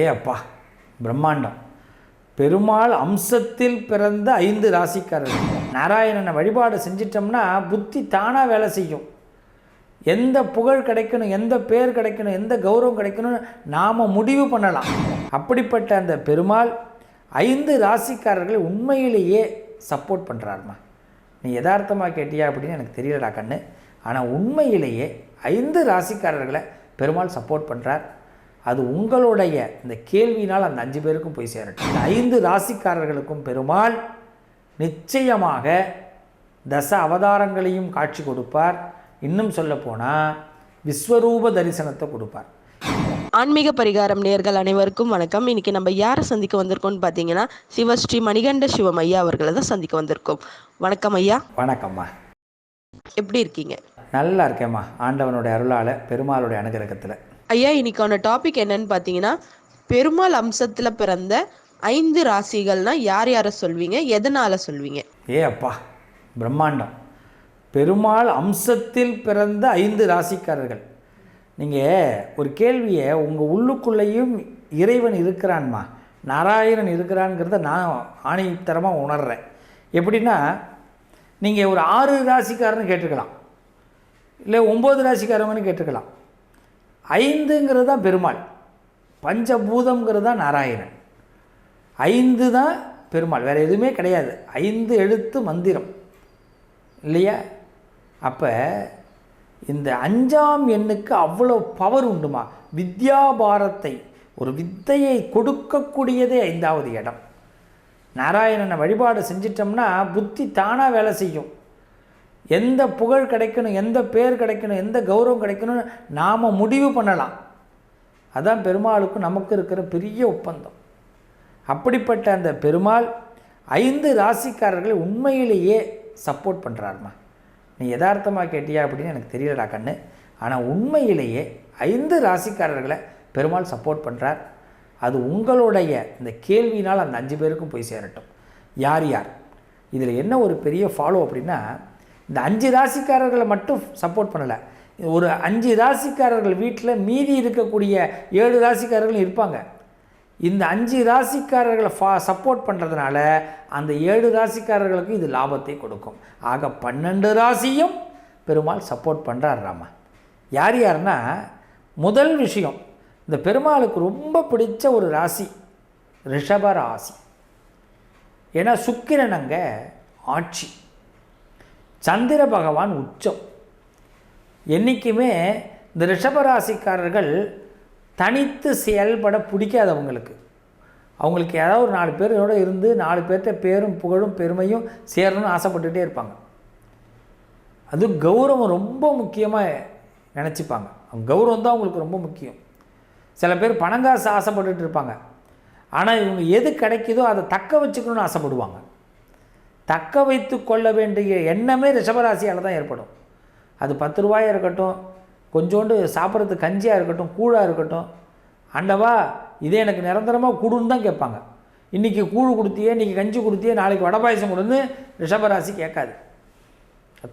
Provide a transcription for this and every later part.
ஏ அப்பா பிரம்மாண்டம். பெருமாள் அம்சத்தில் பிறந்த ஐந்து ராசிக்காரர்கள். நாராயணனை வழிபாடு செஞ்சிட்டோம்னா புத்தி தானாக வேலை செய்யும். எந்த புகழ் கிடைக்கணும் எந்த பேர் கிடைக்கணும் எந்த கௌரவம் கிடைக்கணும் நாம் முடிவு பண்ணலாம். அப்படிப்பட்ட அந்த பெருமாள் ஐந்து ராசிக்காரர்களை உண்மையிலேயே சப்போர்ட் பண்ணுறாருமா நீ யதார்த்தமாக கேட்டியா அப்படின்னு எனக்கு தெரியலடா கண்ணு. ஆனால் உண்மையிலேயே ஐந்து ராசிக்காரர்களை பெருமாள் சப்போர்ட் பண்ணுறார் அது உங்களுடைய இந்த கேள்வினால் அந்த அஞ்சு பேருக்கும் போய் சேரட்டும். இந்த ஐந்து ராசிக்காரர்களுக்கும் பெருமாள் நிச்சயமாக தச அவதாரங்களையும் காட்சி கொடுப்பார். இன்னும் சொல்லப்போனால் விஸ்வரூப தரிசனத்தை கொடுப்பார். ஆன்மீக பரிகாரம் நேர்கள் அனைவருக்கும் வணக்கம். இன்னைக்கு நம்ம யாரை சந்திக்க வந்திருக்கோம்னு பார்த்தீங்கன்னா சிவஸ்ரீ மணிகண்ட சிவம் ஐயா அவர்களை தான் சந்திக்க வந்திருக்கோம். வணக்கம் ஐயா. வணக்கம்மா. எப்படி இருக்கீங்க? நல்லா இருக்கேம்மா. ஆண்டவனுடைய அருளால் பெருமாளுடைய அனுகிரகத்தில். ஐயா இன்னைக்கான டாபிக் என்னன்னு பார்த்தீங்கன்னா பெருமாள் அம்சத்தில் பிறந்த ஐந்து ராசிகள்னா யார் யாரை சொல்வீங்க? எதனால சொல்வீங்க? ஏ அப்பா பிரம்மாண்டம். பெருமாள் அம்சத்தில் பிறந்த ஐந்து ராசிக்காரர்கள். நீங்கள் ஒரு கேள்வியை உங்கள் உள்ளுக்குள்ளேயும் இறைவன் இருக்கிறான்மா நாராயணன் இருக்கிறான்ங்கிறத நான் ஆணித்தரமாக உணர்கிறேன் எப்படின்னா நீங்கள் ஒரு ஆறு ராசிக்காரன்னு கேட்டுக்கலாம் இல்லை ஒம்பது ராசிக்காரங்கன்னு கேட்டுக்கலாம் ஐந்துங்கிறது தான் பெருமாள். பஞ்சபூதம்ங்கிறது தான் நாராயணன். ஐந்து தான் பெருமாள். வேறு எதுவுமே கிடையாது. ஐந்து எழுத்து மந்திரம். இல்லையா? அப்போ இந்த அஞ்சாம் எண்ணுக்கு அவ்வளோ பவர் உண்டுமா? வித்யாபாரத்தை ஒரு வித்தையை கொடுக்கக்கூடியதே ஐந்தாவது இடம். நாராயணனை வழிபாடு செஞ்சிட்டோம்னா புத்தி தானாக வேலை செய்யும். எந்த புகழ் கிடைக்கணும் எந்த பேர் கிடைக்கணும் எந்த கௌரவம் கிடைக்கணும்னு நாம் முடிவு பண்ணலாம். அதான் பெருமாளுக்கும் நமக்கு இருக்கிற பெரிய ஒப்பந்தம். அப்படிப்பட்ட அந்த பெருமாள் ஐந்து ராசிக்காரர்களை உண்மையிலேயே சப்போர்ட் பண்ணுறாருமா நீ யதார்த்தமாக கேட்டியா அப்படின்னு எனக்கு தெரியலடா கண்ணு. ஆனால் உண்மையிலேயே ஐந்து ராசிக்காரர்களை பெருமாள் சப்போர்ட் பண்ணுறார் அது உங்களுடைய இந்த கேள்வினால் அந்த அஞ்சு பேருக்கும் போய் சேரட்டும். யார் யார்? இதில் என்ன ஒரு பெரிய ஃபாலோ அப்படின்னா இந்த அஞ்சு ராசிக்காரர்களை மட்டும் சப்போர்ட் பண்ணலை. ஒரு அஞ்சு ராசிக்காரர்கள் வீட்டில் மீதி இருக்கக்கூடிய ஏழு ராசிக்காரர்களும் இருப்பாங்க. இந்த அஞ்சு ராசிக்காரர்களை ஃபா சப்போர்ட் பண்ணுறதுனால அந்த ஏழு ராசிக்காரர்களுக்கு இது லாபத்தை கொடுக்கும். ஆக பன்னெண்டு ராசியும் பெருமாள் சப்போர்ட் பண்ணுறார் ராமா. யார் யாருன்னா முதல் விஷயம் இந்த பெருமாளுக்கு ரொம்ப பிடிச்ச ஒரு ராசி ரிஷப ராசி. ஏன்னா சுக்கிரன் அங்கே ஆட்சி. சந்திர பகவான் உச்சம். என்றைக்குமே இந்த ரிஷபராசிக்காரர்கள் தனித்து செயல்பட பிடிக்காது அவங்களுக்கு அவங்களுக்கு ஏதாவது ஒரு நாலு பேரோட இருந்து நாலு பேர்கிட்ட பேரும் புகழும் பெருமையும் சேரணும்னு ஆசைப்பட்டுகிட்டே இருப்பாங்க. அது கௌரவம் ரொம்ப முக்கியமாக நினச்சிப்பாங்க. அவங்க கௌரவம் தான் அவங்களுக்கு ரொம்ப முக்கியம். சில பேர் பணங்காசு ஆசைப்பட்டுட்டு இருப்பாங்க. ஆனால் இவங்க எது கிடைக்குதோ அதை தக்க வச்சுக்கணும்னு ஆசைப்படுவாங்க. தக்க வைத்து கொள்ள வேண்டிய எண்ணமே ரிஷபராசியால் தான் ஏற்படும். அது பத்து ரூபாயாக இருக்கட்டும் கொஞ்சோண்டு சாப்பிட்றதுக்கு கஞ்சியாக இருக்கட்டும் கூழாக இருக்கட்டும் ஆண்டவா இதே எனக்கு நிரந்தரமாக கூடுன்னு தான் கேட்பாங்க. இன்றைக்கி கூழ் கொடுத்தியே இன்றைக்கி கஞ்சி கொடுத்தியே நாளைக்கு வடை பாயசம் கொடுன்னு ரிஷபராசி கேட்காது.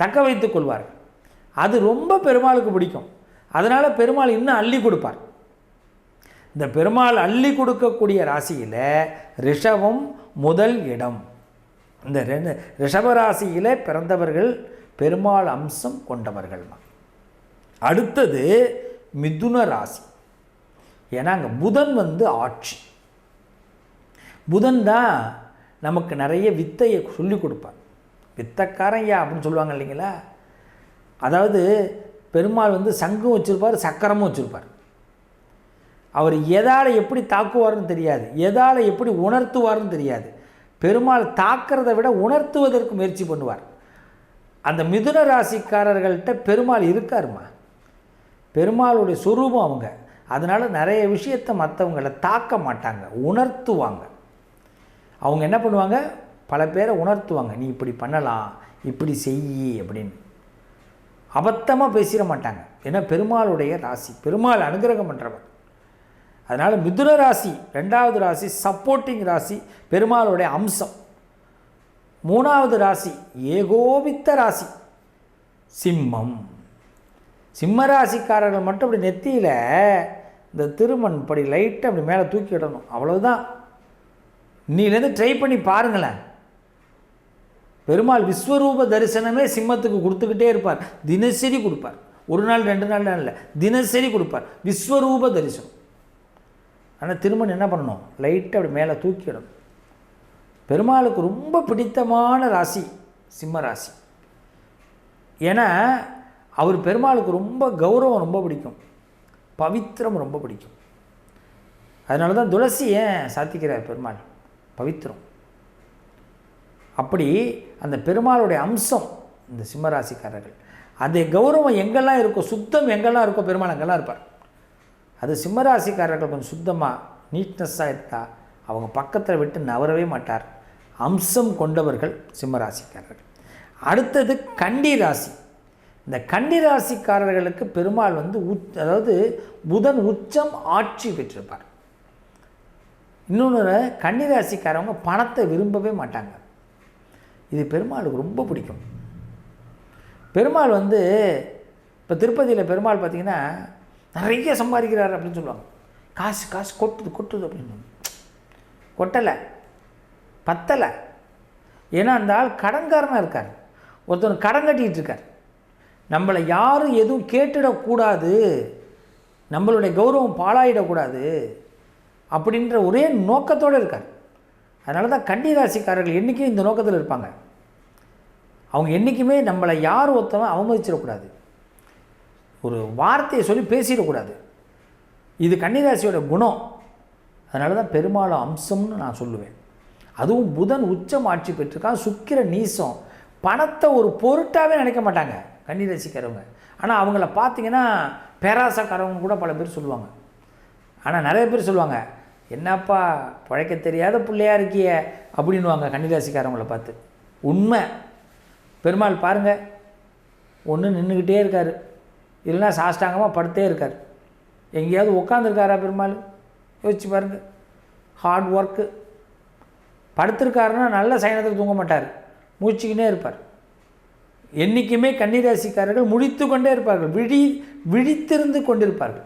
தக்க வைத்து கொள்வார். அது ரொம்ப பெருமாளுக்கு பிடிக்கும். அதனால் பெருமாள் இன்னும் அள்ளி கொடுப்பார். இந்த பெருமாள் அள்ளி கொடுக்கக்கூடிய ராசியில் ரிஷபம் முதல் இடம். இந்த ரெண்டு ரிஷபராசியில் பிறந்தவர்கள் பெருமாள் அம்சம் கொண்டவர்கள். அடுத்தது மிதுன ராசி. ஏன்னா அங்கே புதன் வந்து ஆட்சி. புதன் தான் நமக்கு நிறைய வித்தையை சொல்லி கொடுப்பார். வித்தக்காரையா அப்படின்னு சொல்லுவாங்க இல்லைங்களா? அதாவது பெருமாள் வந்து சங்கம் வச்சுருப்பார் சக்கரமும் வச்சுருப்பார். அவர் எதால் எப்படி தாக்குவார்னு தெரியாது. எதால் எப்படி உணர்த்துவார்னு தெரியாது. பெருமாள் தாக்கிறத விட உணர்த்துவதற்கு முயற்சி பண்ணுவார். அந்த மிதுன ராசிக்காரர்கள்ட்ட பெருமாள் இருக்காருமா பெருமாளுடைய சொரூபம் அவங்க. அதனால் நிறைய விஷயத்தை மற்றவங்களை தாக்க மாட்டாங்க உணர்த்துவாங்க. அவங்க என்ன பண்ணுவாங்க? பல பேரை உணர்த்துவாங்க. நீ இப்படி பண்ணலாம் இப்படி செய் அப்படின்னு. அபத்தமாக பேசிட மாட்டாங்க. ஏன்னா பெருமாளுடைய ராசி. பெருமாள் அனுகிரகம் பண்ணுறவர் அதனால் மிதுன ராசி ரெண்டாவது ராசி சப்போர்ட்டிங் ராசி பெருமாளுடைய அம்சம். மூணாவது ராசி ஏகோபித்த ராசி சிம்மம். சிம்ம ராசிக்காரர்கள் மட்டும் அப்படி நெத்தியில் இந்த திருமண் படி லைட்டை அப்படி மேலே தூக்கி விடணும் அவ்வளவுதான். இன்னிலேருந்து ட்ரை பண்ணி பாருங்களேன். பெருமாள் விஸ்வரூப தரிசனமே சிம்மத்துக்கு கொடுத்துக்கிட்டே இருப்பார். தினசரி கொடுப்பார். ஒரு நாள் ரெண்டு நாள் இல்லை. தினசரி கொடுப்பார். விஸ்வரூப தரிசனம். ஆனால் திருமணம் என்ன பண்ணணும்? லைட்டாக அப்படி மேலே தூக்கிடணும். பெருமாளுக்கு ரொம்ப பிடித்தமான ராசி சிம்ம ராசி. ஏன்னா அவர் பெருமாளுக்கு ரொம்ப கௌரவம் ரொம்ப பிடிக்கும். பவித்திரம் ரொம்ப பிடிக்கும். அதனால தான் துளசி ஏன் சாத்திக்கிறார் பெருமாள்? பவித்திரம். அப்படி அந்த பெருமாளுடைய அம்சம் இந்த சிம்மராசிக்காரர்கள் அந்த கௌரவம் எங்கெல்லாம் இருக்கோ சுத்தம் எங்கெல்லாம் இருக்கோ பெருமாள் அங்கெல்லாம் இருப்பார். அது சிம்மராசிக்காரர்கள் கொஞ்சம் சுத்தமாக நீட்னஸ்ஸாக இருந்தால் அவங்க பக்கத்தில் விட்டு நவரவே மாட்டார். அம்சம் கொண்டவர்கள் சிம்மராசிக்காரர்கள். அடுத்தது கண்டி ராசி. இந்த கண்டி ராசிக்காரர்களுக்கு பெருமாள் வந்து உச் அதாவது புதன் உச்சம் ஆட்சி பெற்றிருப்பார். இன்னொன்று கன்னி ராசிக்காரவங்க பணத்தை விரும்பவே மாட்டாங்க. இது பெருமாளுக்கு ரொம்ப பிடிக்கும். பெருமாள் வந்து இப்போ திருப்பதியில் பெருமாள் பார்த்திங்கன்னா நிறைய சம்பாதிக்கிறார் அப்படின்னு சொல்லுவாங்க. காசு காசு கொட்டுது கொட்டுது அப்படின்னு. கொட்டலை. பத்தலை. ஏன்னா அந்த ஆள் கடன்காரனாக இருக்கார். ஒருத்தர் கடன் கட்டிகிட்டு இருக்கார். நம்மளை யாரும் எதுவும் கேட்டுடக்கூடாது. நம்மளுடைய கௌரவம் பாழாயிடக்கூடாது அப்படின்ற ஒரே நோக்கத்தோடு இருக்கார். அதனால தான் கன்னிராசிக்காரர்கள் என்றைக்கும் இந்த நோக்கத்தில் இருப்பாங்க. அவங்க என்றைக்குமே நம்மளை யார் ஒருத்தவன் அவமதிச்சிடக்கூடாது. ஒரு வார்த்தையை சொல்லி பேசிடக்கூடாது. இது கன்னிராசியோட குணம். அதனால தான் பெரும்பாலும் அம்சம்னு நான் சொல்லுவேன். அதுவும் புதன் உச்சம் ஆட்சி பெற்றிருக்கான் சுக்கிர நீசம். பணத்தை ஒரு பொருட்டாகவே நினைக்க மாட்டாங்க கன்னிராசிக்காரவங்க. ஆனால் அவங்கள பார்த்தீங்கன்னா பேராசக்காரவங்க கூட பல பேர் சொல்லுவாங்க. ஆனால் நிறைய பேர் சொல்லுவாங்க என்னப்பா பழைக்க தெரியாத பிள்ளையா இருக்கிய அப்படின்வாங்க கன்னிராசிக்காரவங்கள பார்த்து. உண்மை. பெருமாள் பாருங்கள் ஒன்று நின்றுக்கிட்டே இருக்கார். இல்லைன்னா சாஷ்டாங்கமாக படுத்தே இருக்கார். எங்கேயாவது உட்காந்துருக்காரா பெருமாள்? யோசிச்சு பாருங்கள் ஹார்ட் ஒர்க்கு படுத்திருக்காருன்னா நல்ல சயனத்தில் தூங்க மாட்டார். மூச்சுக்கினே இருப்பார். என்றைக்குமே கன்னிராசிக்காரர்கள் முழித்து கொண்டே இருப்பார்கள். விழி விழித்திருந்து கொண்டிருப்பார்கள்.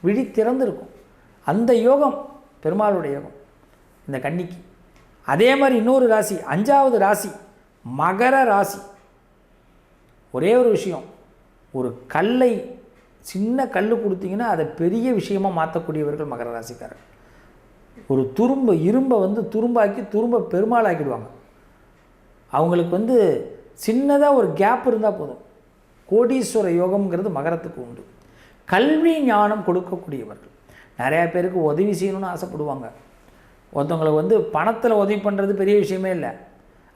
விழி திறந்திருக்கும். அந்த யோகம் பெருமாளுடைய யோகம். இந்த கன்னிக்கு. அதே மாதிரி இன்னொரு ராசி அஞ்சாவது ராசி மகர ராசி. ஒரே ஒரு விஷயம். ஒரு கல்லை சின்ன கல் கொடுத்தீங்கன்னா அதை பெரிய விஷயமாக மாற்றக்கூடியவர்கள் மகர ராசிக்காரர். ஒரு துரும்பு இரும்பை வந்து துரும்பாக்கி துரும்ப பெருமாளாக்கிடுவாங்க. அவங்களுக்கு வந்து சின்னதாக ஒரு கேப் இருந்தால் போதும். கோடீஸ்வர யோகம்ங்கிறது மகரத்துக்கு உண்டு. கல்வி ஞானம் கொடுக்கக்கூடியவர்கள். நிறையா பேருக்கு உதவி செய்யணும்னு ஆசைப்படுவாங்க. ஒருத்தவங்களுக்கு வந்து பணத்தில் உதவி பண்ணுறது பெரிய விஷயமே இல்லை.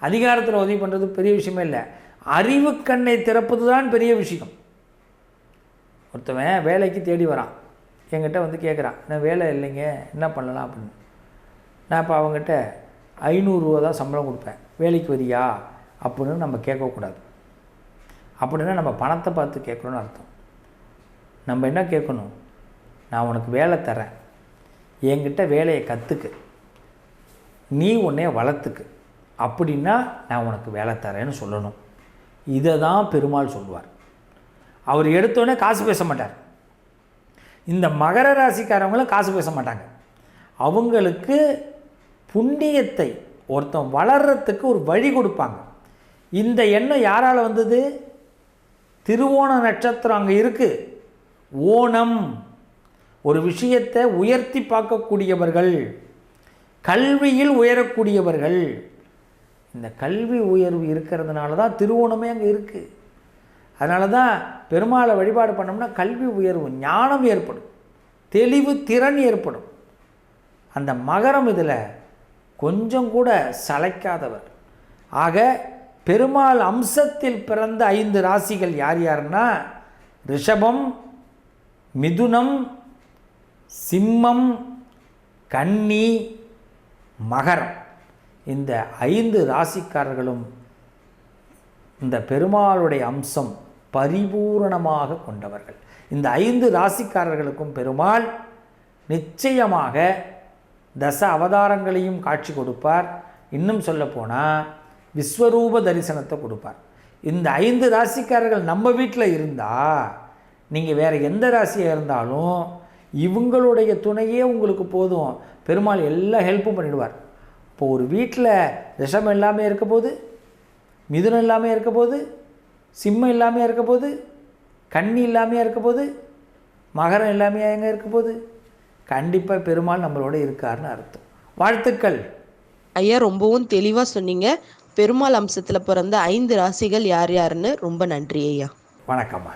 அதிகாரத்தில் உதவி பண்ணுறது பெரிய விஷயமே இல்லை. அறிவு கண்ணை திறப்பது தான் பெரிய விஷயம். ஒருத்தவன் வேலைக்கு தேடி வரான். என்கிட்ட வந்து கேட்குறான் நான் வேலை இல்லைங்க என்ன பண்ணலாம்? அப்படின்னு. நான் இப்போ அவங்ககிட்ட ஐநூறுரூவா தான் சம்பளம் கொடுப்பேன். வேலைக்கு வரியா? அப்படின்னு நம்ம கேட்கக்கூடாது அப்படின்னா நம்ம பணத்தை பார்த்து கேட்கணும்னு அர்த்தம். நம்ம என்ன கேட்கணும்? நான் உனக்கு வேலை தரேன் என்கிட்ட வேலையை கற்றுக்கு நீ உன்னைய வளர்த்துக்கு. அப்படின்னா நான் உனக்கு வேலை தரேன்னு சொல்லணும். இதை தான் பெருமாள் சொல்லுவார். அவர் எடுத்தோடனே காசு பேச மாட்டார். இந்த மகர ராசிக்காரவங்களும் காசு பேச மாட்டாங்க. அவங்களுக்கு புண்ணியத்தை ஒருத்தன் வளர்கிறதுக்கு ஒரு வழி கொடுப்பாங்க. இந்த எண்ணம் யாரால் வந்தது? திருவோண நட்சத்திரம் அங்கே இருக்குது ஓணம். ஒரு விஷயத்தை உயர்த்தி பார்க்கக்கூடியவர்கள் கல்வியில் உயரக்கூடியவர்கள். இந்த கல்வி உயர்வு இருக்கிறதுனால தான் திருவோணமே அங்கே இருக்குது அதனால தான் பெருமாளை வழிபாடு பண்ணோம்னா கல்வி உயர்வு ஞானம் ஏற்படும். தெளிவு திறன் ஏற்படும். அந்த மகரம் இதில் கொஞ்சம் கூட சளைக்காதவர். ஆக பெருமாள் அம்சத்தில் பிறந்த ஐந்து ராசிகள் யார் யாருன்னா ரிஷபம் மிதுனம் சிம்மம் கன்னி மகரம். இந்த ஐந்து ராசிக்காரர்களும் இந்த பெருமாளுடைய அம்சம் பரிபூரணமாக கொண்டவர்கள். இந்த ஐந்து ராசிக்காரர்களுக்கும் பெருமாள் நிச்சயமாக தச அவதாரங்களையும் காட்சி கொடுப்பார். இன்னும் சொல்லப்போனால் விஸ்வரூப தரிசனத்தை கொடுப்பார். இந்த ஐந்து ராசிக்காரர்கள் நம்ம வீட்டில் இருந்தால் நீங்கள் வேறு எந்த ராசியாக இருந்தாலும் இவங்களுடைய துணையே உங்களுக்கு போதும். பெருமாள் எல்லா ஹெல்ப்பும் பண்ணிடுவார். இப்போ ஒரு வீட்டில் ரிஷம் எல்லாமே இருக்க போது மிதுனம் இல்லாமல் இருக்க போது சிம்மம் இல்லாமல் இருக்க போது கன்னி இல்லாமல் இருக்க போது மகரம் எல்லாமே எங்கே இருக்க போது கண்டிப்பாக பெருமாள் நம்மளோட இருக்காருன்னு அர்த்தம். வாழ்த்துக்கள். ஐயா ரொம்பவும் தெளிவாக சொன்னீங்க. பெருமாள் அம்சத்தில் பிறந்த ஐந்து ராசிகள் யார் யாருன்னு ரொம்ப நன்றி ஐயா. வணக்கம்மா.